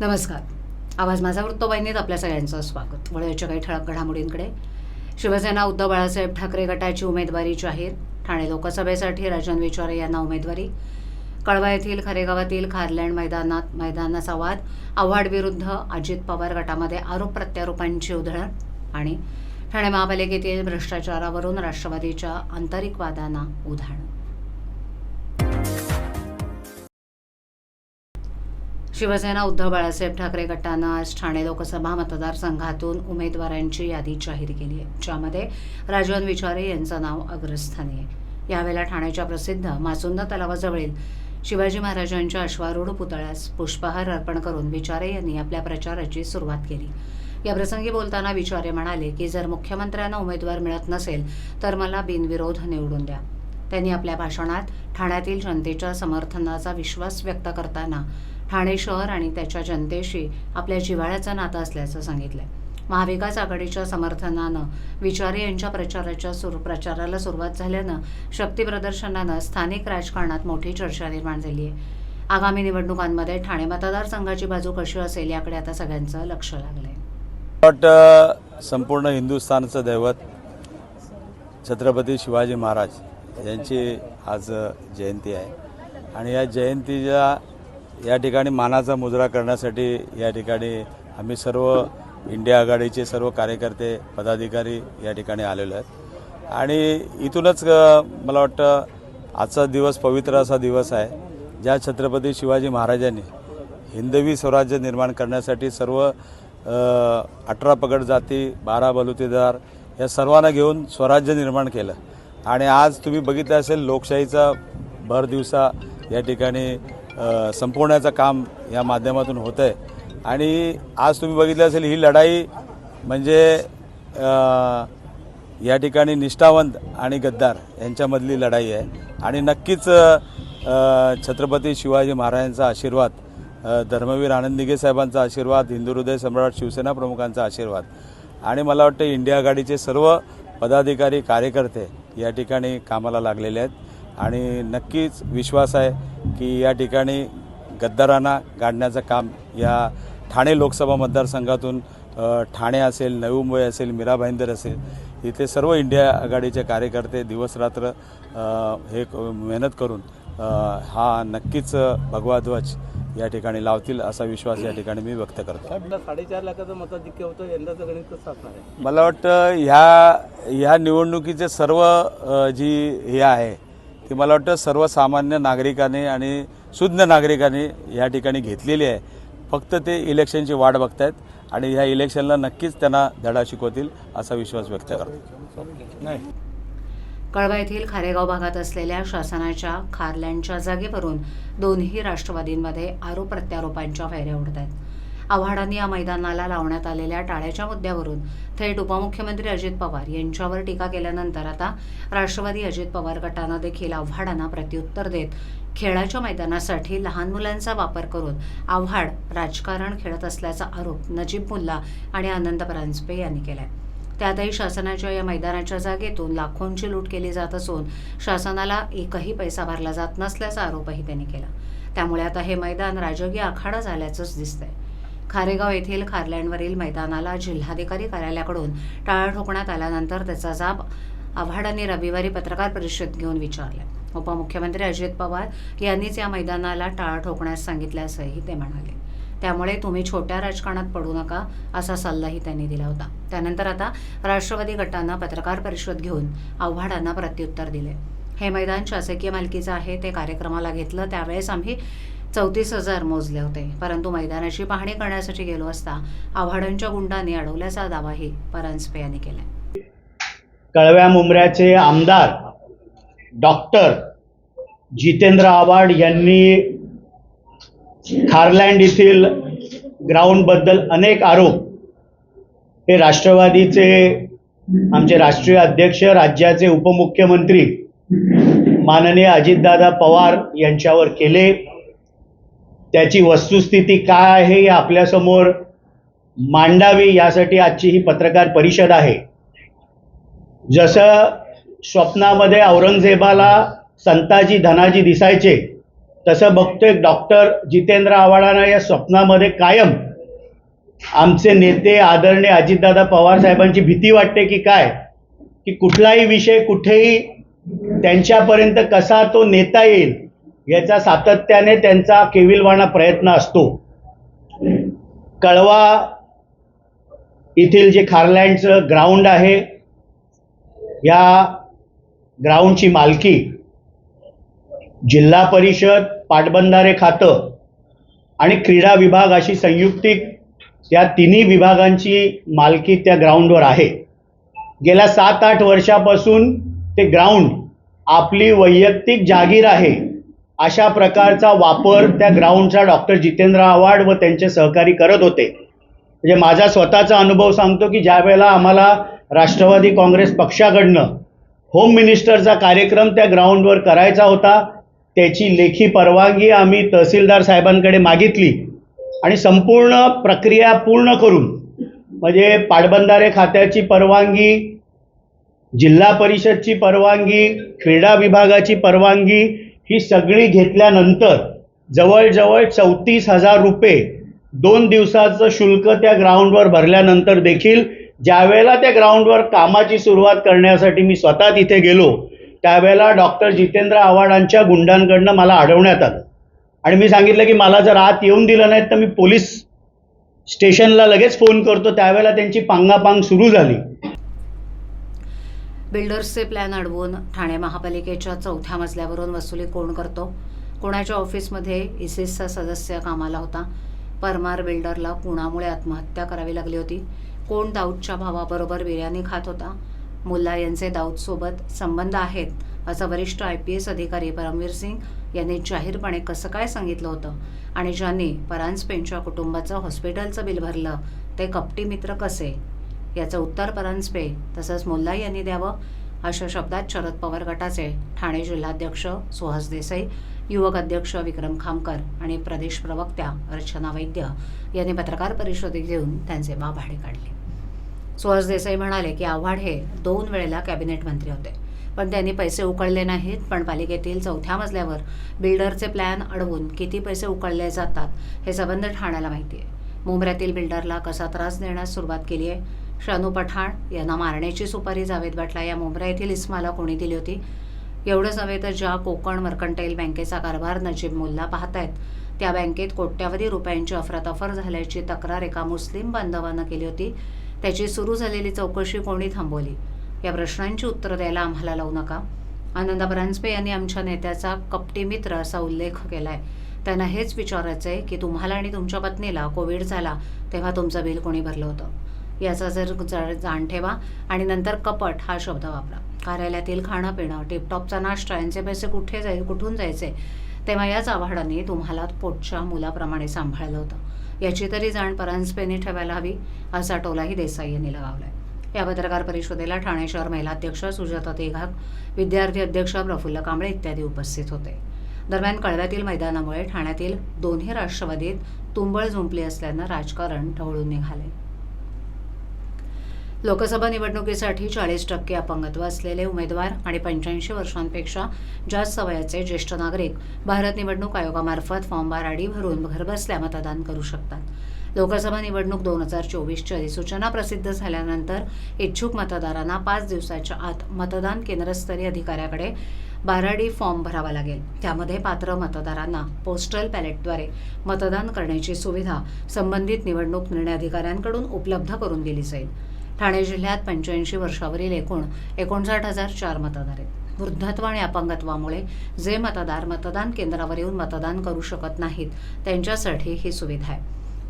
नमस्कार. आवाज माझा वृत्तवाहिनीत आपल्या सगळ्यांचं स्वागत. वळ्याच्या काही ठळक घडामोडींकडे. शिवसेना उद्धव बाळासाहेब ठाकरे गटाची उमेदवारी जाहीर. ठाणे लोकसभेसाठी राजन विचारे यांना उमेदवारी. कळवा येथील खरेगावातील खारलँड मैदानात मैदानाचा वाद. आव्हाड विरुद्ध अजित पवार गटामध्ये आरोप प्रत्यारोपांची उधळण आणि ठाणे महापालिकेतील भ्रष्टाचारावरून राष्ट्रवादीच्या आंतरिक वादांना उधाण. शिवसेना उद्धव बाळासाहेब ठाकरे गटानं आज ठाणे लोकसभा मतदारसंघातून उमेदवारांची यादी जाहीर केली आहे ज्यामध्ये राजवन विचारे यांचं नाव अग्रस्थानी आहे. यावेळेला ठाण्याच्या प्रसिद्ध मासुंदा तलावाजवळील शिवाजी महाराजांच्या अश्वारूढ पुतळ्यास पुष्पहार अर्पण करून विचारे यांनी आपल्या प्रचाराची सुरुवात केली. याप्रसंगी बोलताना विचारे म्हणाले की जर मुख्यमंत्र्यांना उमेदवार मिळत नसेल तर मला बिनविरोध निवडून द्या. त्यांनी आपल्या भाषणात ठाण्यातील जनतेच्या समर्थनाचा विश्वास व्यक्त करताना ठाणे शहर आणि त्याच्या जनतेशी आपल्या जिव्हाळ्याचं नातं असल्याचं सांगितलं आहे महाविकास आघाडीच्या समर्थनानं विचारे यांच्या प्रचाराच्या सुरू प्रचाराला सुरुवात झाल्यानं शक्ती प्रदर्शनानं स्थानिक राजकारणात मोठी चर्चा निर्माण झाली आहे. आगामी निवडणुकांमध्ये ठाणे मतदारसंघाची बाजू कशी असेल याकडे आता सगळ्यांचं लक्ष लागलंय. वाटतं संपूर्ण हिंदुस्थानचं दैवत छत्रपती शिवाजी महाराज यांची आज जयंती आहे. आणि या जयंतीच्या या ठिकाणी मानाचा मुजरा करण्यासाठी या ठिकाणी आम्ही सर्व इंडिया आघाडीचे सर्व कार्यकर्ते पदाधिकारी या ठिकाणी आलेलो आहेत. आणि इथूनच मला वाटतं आजचा दिवस पवित्र असा दिवस आहे ज्या छत्रपती शिवाजी महाराजांनी हिंदवी स्वराज्य निर्माण करण्यासाठी सर्व अठरा पगड जाती बारा बलुतेदार या सर्वांना घेऊन स्वराज्य निर्माण केलं. आणि आज तुम्ही बघितलं असेल लोकशाहीचा भर दिवसा या ठिकाणी संपवण्याचं काम या माध्यमातून होतं आहे आणि आज तुम्ही बघितलं असेल ही लढाई म्हणजे या ठिकाणी निष्ठावंत आणि गद्दार यांच्यामधली लढाई आहे. आणि नक्कीच छत्रपती शिवाजी महाराजांचा आशीर्वाद धर्मवीर आनंद दिघे साहेबांचा आशीर्वाद हिंदू हृदय सम्राट शिवसेना प्रमुखांचा आशीर्वाद आणि मला वाटतं इंडिया आघाडीचे सर्व पदाधिकारी कार्यकर्ते या ठिकाणी कामाला लागलेले आहेत. आणि नक्कीच विश्वास आहे की या ठिकाणी गद्दारांना गाडण्याचं काम या ठाणे लोकसभा मतदारसंघातून ठाणे असेल नवी मुंबई असेल मीरा भाईंदर असेल इथे सर्व इंडिया आघाडीचे कार्यकर्ते दिवसरात्र हे मेहनत करून हा नक्कीच भगवा ध्वज या ठिकाणी लावतील असा विश्वास या ठिकाणी मी व्यक्त करतो. साडेचार लाखाचं मताधिक्य होतं यंदाचं गणित कसं असणार आहे? मला वाटतं ह्या ह्या निवडणुकीचे सर्व जी हे आहे ती मला वाटतं सर्वसामान्य नागरिकांनी आणि शुद्ध नागरिकांनी या ठिकाणी घेतलेली आहे. फक्त ते इलेक्शनची वाट बघतायत आणि ह्या इलेक्शनला नक्कीच त्यांना धडा शिकवतील असा विश्वास व्यक्त करतो. नाही. कळवा येथील खारेगाव भागात असलेल्या शासनाच्या खारलँडच्या जागेवरून दोन्ही राष्ट्रवादींमध्ये आरोप प्रत्यारोपांच्या फैऱ्या उडत आहेत आव्हाडांनी या मैदानाला लावण्यात आलेल्या टाळ्याच्या मुद्द्यावरून थेट उपमुख्यमंत्री अजित पवार यांच्यावर टीका केल्यानंतर आता राष्ट्रवादी अजित पवार गटानं देखील आव्हाडांना प्रत्युत्तर देत खेळाच्या मैदानासाठी लहान मुलांचा वापर करून आव्हाड राजकारण खेळत असल्याचा आरोप नजीब मुल्ला आणि आनंद परांजपे यांनी केलाय. त्यातही शासनाच्या या मैदानाच्या जागेतून लाखोंची लूट केली जात असून शासनाला एकही पैसा भरला जात नसल्याचा आरोपही त्यांनी केला. त्यामुळे आता हे मैदान राजकीय आखाडा झाल्याचंच दिसतंय. खारेगाव येथील खारलँडवरील मैदानाला जिल्हाधिकारी कार्यालयाकडून टाळा ठोकण्यात आल्यानंतर त्याचा जाब आव्हाडांनी रविवारी पत्रकार परिषद घेऊन विचारले. उपमुख्यमंत्री अजित पवार यांनीच या मैदानाला टाळा ठोकण्यास सांगितल्याचंही ते म्हणाले. त्यामुळे तुम्ही छोट्या राजकारणात पडू नका असा सल्लाही त्यांनी दिला होता. त्यानंतर आता राष्ट्रवादी गटानं पत्रकार परिषद घेऊन आव्हाडांना प्रत्युत्तर दिले. हे मैदान शासकीय मालकीचं आहे ते कार्यक्रमाला घेतलं त्यावेळेस आम्ही चौतीस हजार मोजले होते. परंतु मैदानाची पाहणी करण्यासाठी गेलो असता आव्हाडांच्या गुंडांनी अडवल्याचा दावाही परांजपे यांनी केला. कळव्या मुंबऱ्याचे आमदार डॉक्टर जितेंद्र आव्हाड यांनी खारलँड येथील ग्राउंडबद्दल अनेक आरोप. हे राष्ट्रवादीचे आमचे राष्ट्रीय अध्यक्ष राज्याचे उपमुख्यमंत्री माननीय अजितदादा पवार यांच्यावर केले. त्याची वस्तुस्थिती काय आहे हे आपल्यासमोर मांडावी यासाठी आजची ही पत्रकार परिषद आहे. जसं स्वप्नामध्ये औरंगजेबाला संताजी धनाजी दिसायचे तसं बघतोय डॉक्टर जितेंद्र आव्हाडांना या स्वप्नामध्ये कायम आमचे नेते आदरणीय अजितदादा पवार साहेबांची भीती वाटते की काय? की कुठलाही विषय कुठेही त्यांच्यापर्यंत कसा तो नेता येईल? याचा सातत्याने त्यांचा केविलवाणा प्रयत्न असतो. कळवा येथील जे खारलँडचं ग्राउंड आहे या ग्राउंडची मालकी जिल्हा परिषद पाटबंधारे खातं आणि क्रीडा विभाग अशी संयुक्तिक या तिन्ही विभागांची मालकी त्या ग्राउंडवर आहे. गेल्या सात आठ वर्षापासून ते ग्राउंड आपली वैयक्तिक जागीर आहे. अशा प्रकारचा वापर त्या ग्राउंडचा डॉक्टर जितेंद्र आव्हाड व त्यांचे सहकारी करत होते. म्हणजे माझा स्वतःचा अनुभव सांगतो की ज्या वेळेला आम्हाला राष्ट्रवादी काँग्रेस पक्षाकडनं होम मिनिस्टरचा कार्यक्रम त्या ग्राउंडवर करायचा होता त्याची लेखी परवानगी आम्ही तहसीलदार साहेबांकडे मागितली आणि संपूर्ण प्रक्रिया पूर्ण करून म्हणजे पाटबंधारे खात्याची परवानगी जिल्हा परिषदची परवानगी क्रीडा विभागाची परवानगी ही सगळी घेतल्यानंतर जवळजवळ चौतीस हजार रुपये दोन दिवसाचं शुल्क त्या ग्राउंडवर भरल्यानंतर देखील ज्यावेळेला त्या ग्राउंडवर कामाची सुरुवात करण्यासाठी मी स्वतः तिथे गेलो त्यावेळेला डॉक्टर जितेंद्र आव्हाडांच्या गुंडांकडनं मला अडवण्यात आलं. आणि मी सांगितलं की मला जर आत येऊन दिलं नाही तर मी पोलीस स्टेशनला लगेच फोन करतो. त्यावेळेला त्यांची पांगापांग सुरू झाली. बिल्डर्सचे प्लॅन अडवून ठाणे महापालिकेच्या चौथ्या मजल्यावरून वसुली कोण करतो? कोणाच्या ऑफिसमध्ये इसिसचा सदस्य कामाला होता? परमार बिल्डरला कुणामुळे आत्महत्या करावी लागली होती? कोण दाऊदच्या भावाबरोबर बिर्याणी खात होता? मुल्ला यांचे दाऊदसोबत संबंध आहेत असं वरिष्ठ आय पी एस अधिकारी परमवीर सिंग यांनी जाहीरपणे कसं काय सांगितलं होतं? आणि ज्यांनी परांजपेंच्या कुटुंबाचं हॉस्पिटलचं बिल भरलं ते कपटी मित्र कसे? याचं उत्तर परांजपे तसंच मुल्ला यांनी द्यावं अशा शब्दात शरद पवार गटाचे ठाणे जिल्हाध्यक्ष सुहास देसाई युवक अध्यक्ष विक्रम खामकर आणि प्रदेश प्रवक्त्या अर्चना वैद्य यांनी पत्रकार परिषदेत घेऊन त्यांचे माभाडे काढले. सुहास देसाई म्हणाले की आव्हाड हे दोन वेळेला कॅबिनेट मंत्री होते. पण त्यांनी पैसे उकळले नाहीत पण पालिकेतील चौथ्या मजल्यावर बिल्डरचे प्लॅन अडवून किती पैसे उकळले जातात हे संबंध ठाण्याला माहिती आहे. मुंबऱ्यातील बिल्डरला कसा त्रास देण्यास सुरुवात केली आहे? शानू पठाण यांना मारण्याची सुपारी जावेद बाटला या मुंब्रा येथील इस्माला कोणी दिली होती? एवढंच नव्हे तर ज्या कोकण मर्कंटाईल बँकेचा कारभार नजीब मुल्ला पाहतायत त्या बँकेत कोट्यावधी रुपयांची अफरातफर झाल्याची तक्रार एका मुस्लिम बांधवानं केली होती. त्याची सुरू झालेली चौकशी कोणी थांबवली? या प्रश्नांची उत्तरं द्यायला आम्हाला लावू नका. आनंद परांजपे यांनी आमच्या नेत्याचा कपटी मित्र असा उल्लेख केलाय. त्यांना हेच विचारायचं आहे की तुम्हाला आणि तुमच्या पत्नीला कोविड झाला तेव्हा तुमचं बिल कोणी भरलं होतं? याचा जर जाण ठेवा आणि नंतर कपट हा शब्द वापरा. कार्यालयातील खाणं पिणं टिपटॉपचा नाश्ता यांचे पैसे कुठे जाईल कुठून जायचे? तेव्हा याच आव्हाडांनी तुम्हाला पोटच्या मुलाप्रमाणे सांभाळलं होतं. याची तरी जाण परांजपेने ठेवायला हवी असा टोलाही देसाई यांनी लगावलाय. या पत्रकार परिषदेला ठाणे शहर महिला अध्यक्ष सुजाता तेघाक विद्यार्थी अध्यक्ष प्रफुल्ल कांबळे इत्यादी उपस्थित होते. दरम्यान कळव्यातील मैदानामुळे ठाण्यातील दोन्ही राष्ट्रवादीत तुंबळ जुंपली असल्यानं राजकारण ढवळून निघाले. लोकसभा निवडणुकीसाठी चाळीस टक्के अपंगत्व असलेले उमेदवार आणि पंच्याऐंशी वर्षांपेक्षा जास्त वयाचे ज्येष्ठ नागरिक भारत निवडणूक आयोगामार्फत फॉर्म बाराडी भरून घरबसल्या मतदान करू शकतात. लोकसभा निवडणूक दोन हजार चोवीसची अधिसूचना प्रसिद्ध झाल्यानंतर इच्छुक मतदारांना पाच दिवसाच्या आत मतदान केंद्रस्तरीय अधिकाऱ्याकडे बाराडी फॉर्म भरावा लागेल. त्यामध्ये पात्र मतदारांना पोस्टल पॅलेटद्वारे मतदान करण्याची सुविधा संबंधित निवडणूक निर्णय अधिकाऱ्यांकडून उपलब्ध करून दिली जाईल. ठाणे जिल्ह्यात पंच्याऐंशी वर्षावरील एकूण एकोणसाठ हजार चार मतदार आहेत. वृद्धत्व आणि अपंगत्वामुळे जे मतदार मतदान केंद्रावर येऊन मतदान करू शकत नाहीत त्यांच्यासाठी ही सुविधा आहे.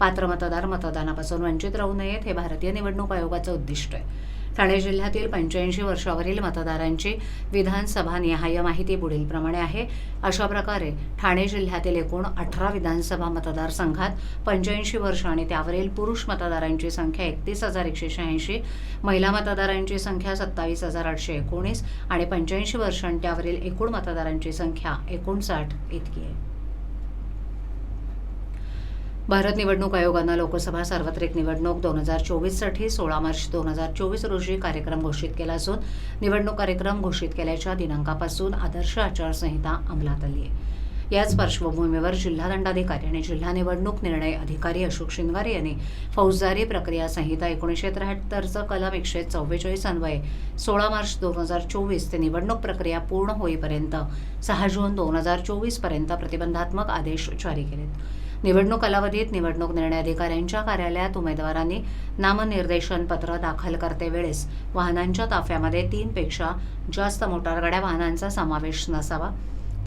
पात्र मतदार मतदानापासून वंचित राहू नयेत हे भारतीय निवडणूक आयोगाचं उद्दिष्ट आहे. ठाणे जिल्ह्यातील पंच्याऐंशी वर्षावरील मतदारांची विधानसभा निहाय माहिती पुढीलप्रमाणे आहे. अशा प्रकारे ठाणे जिल्ह्यातील एकूण अठरा विधानसभा मतदारसंघात पंच्याऐंशी वर्ष आणि त्यावरील पुरुष मतदारांची संख्या एकतीस हजार एकशे शहाऐंशी महिला मतदारांची संख्या सत्तावीस हजार आठशे एकोणीस आणि पंच्याऐंशी वर्ष आणि त्यावरील एकूण मतदारांची संख्या एकोणसाठ इतकी आहे. भारत निवडणूक आयोगानं लोकसभा सार्वत्रिक निवडणूक दोन हजार चोवीससाठी सोळा मार्च दोन हजार चोवीस रोजी कार्यक्रम घोषित केला असून निवडणूक कार्यक्रम घोषित केल्याच्या दिनांकापासून आदर्श आचारसंहिता अंमलात आली आहे याच पार्श्वभूमीवर जिल्हा दंडाधिकारी आणि जिल्हा निवडणूक निर्णय अधिकारी अशोक शिंगारे यांनी फौजदारी प्रक्रिया संहिता एकोणीसशे त्र्याहत्तरचं कलम एकशे चव्वेचाळीस अन्वये सोळा मार्च दोन हजार चोवीस ते निवडणूक प्रक्रिया पूर्ण होईपर्यंत सहा जून दोन हजार चोवीसपर्यंत प्रतिबंधात्मक आदेश जारी केलेत. निवडणूक कालावधीत निवडणूक निर्णय अधिकाऱ्यांच्या कार्यालयात उमेदवारांनी नामनिर्देशन पत्र दाखल करते वेळेस वाहनांच्या ताफ्यामध्ये तीनपेक्षा जास्त मोटारगाड्या वाहनांचा समावेश नसावा.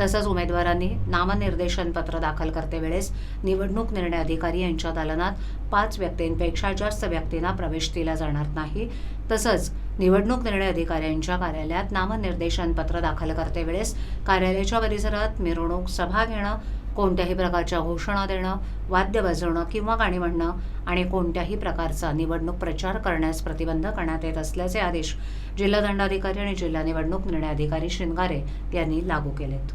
तसंच उमेदवारांनी नामनिर्देशन पत्र दाखल करते वेळेस निवडणूक निर्णय अधिकारी यांच्या दालनात पाच व्यक्तींपेक्षा जास्त व्यक्तींना प्रवेश दिला जाणार नाही. तसंच निवडणूक निर्णय अधिकाऱ्यांच्या कार्यालयात नामनिर्देशन पत्र दाखल करते वेळेस कार्यालयाच्या परिसरात मिरवणूक सभा घेणं कोणत्याही प्रकारच्या घोषणा देणं वाद्य वाजवणं किंवा गाणी म्हणणं आणि कोणत्याही प्रकारचा निवडणूक प्रचार करण्यास प्रतिबंध करण्यात येत असल्याचे आदेश जिल्हा दंडाधिकारी आणि जिल्हा निवडणूक निर्णय अधिकारी शिंगारे यांनी लागू केलेत.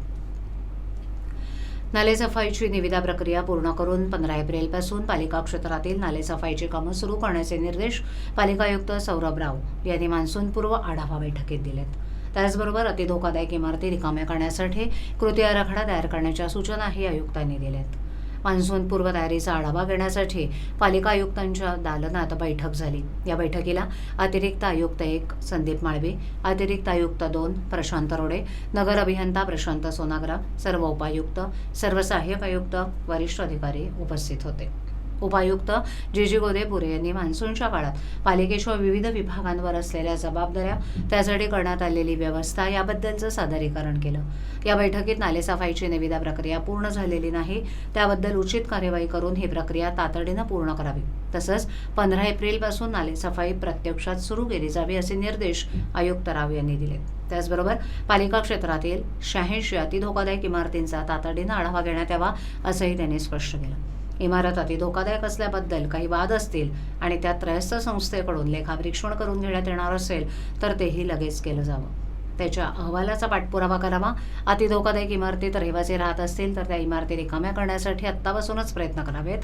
नालेसफाईची निविदा प्रक्रिया पूर्ण करून पंधरा एप्रिलपासून पालिका क्षेत्रातील नालेसफाईची कामं सुरू करण्याचे निर्देश पालिका आयुक्त सौरभ राव यांनी मान्सूनपूर्व आढावा बैठकीत दिलेत. त्याचबरोबर अतिधोकादायक इमारती रिकाम्या करण्यासाठी कृती आराखडा तयार करण्याच्या सूचनाही आयुक्तांनी दिल्यात. मान्सून पूर्व तयारीचा आढावा घेण्यासाठी पालिका आयुक्तांच्या दालनात बैठक झाली. या बैठकीला अतिरिक्त आयुक्त एक संदीप माळवे अतिरिक्त आयुक्त दोन प्रशांत रोडे नगर अभियंता प्रशांत सोनाग्रा सर्व उपायुक्त सर्व सहाय्यक आयुक्त वरिष्ठ अधिकारी उपस्थित होते. उपायुक्त जे जी गोदेपुरे यांनी मान्सूनच्या काळात पालिकेच्या विविध विभागांवर असलेल्या जबाबदाऱ्या त्यासाठी करण्यात आलेली व्यवस्था याबद्दलचं सादरीकरण केलं. या बैठकीत नालेसफाईची निविदा प्रक्रिया पूर्ण झालेली नाही त्याबद्दल उचित कार्यवाही करून ही प्रक्रिया तातडीनं पूर्ण करावी. तसंच पंधरा एप्रिलपासून नालेसफाई प्रत्यक्षात सुरू केली जावी असे निर्देश आयुक्त राव यांनी दिले. त्याचबरोबर पालिका क्षेत्रातील शहाऐंशी अतिधोकादायक इमारतींचा तातडीनं आढावा घेण्यात यावा असंही त्यांनी स्पष्ट केलं. इमारत अति धोकादायक असल्याबद्दल काही वाद असतील आणि त्यात त्रयस्थ संस्थेकडून लेखापरीक्षण करून घेण्यात येणार असेल तर तेही लगेच केलं जावं. त्याच्या अहवालाचा पाठपुरावा करावा. अति धोकादायक इमारतीत रहिवासी राहत असतील तर त्या इमारती रिकाम्या करण्यासाठी आत्तापासूनच प्रयत्न करावेत.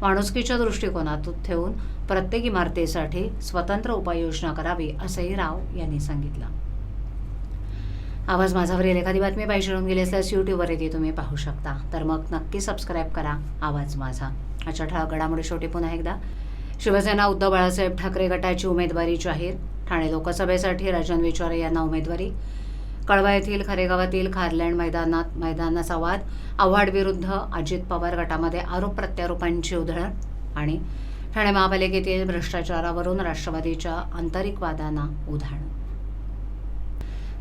माणुसकीच्या दृष्टिकोनातून ठेवून प्रत्येक इमारतीसाठी स्वतंत्र उपाययोजना करावी असंही राव यांनी सांगितलं. आवाज माझावरील एखादी बातमी पाहिजे होऊन गेली असल्यास यूट्यूबवरही येते. तुम्ही पाहू शकता. तर मग नक्की सबस्क्राईब करा. आवाज माझा. अच्छा ठळक घडामोडी शेवटी पुन्हा एकदा. शिवसेना उद्धव बाळासाहेब ठाकरे गटाची उमेदवारी जाहीर. ठाणे लोकसभेसाठी राजन विचारे यांना उमेदवारी. कळवा येथील खरेगावातील खारलँड मैदानात मैदानाचा वाद. आव्हाड विरुद्ध अजित पवार गटामध्ये आरोप प्रत्यारोपांची उधळण. आणि ठाणे महापालिकेतील भ्रष्टाचारावरून राष्ट्रवादीच्या आंतरिक वादांना उधाण.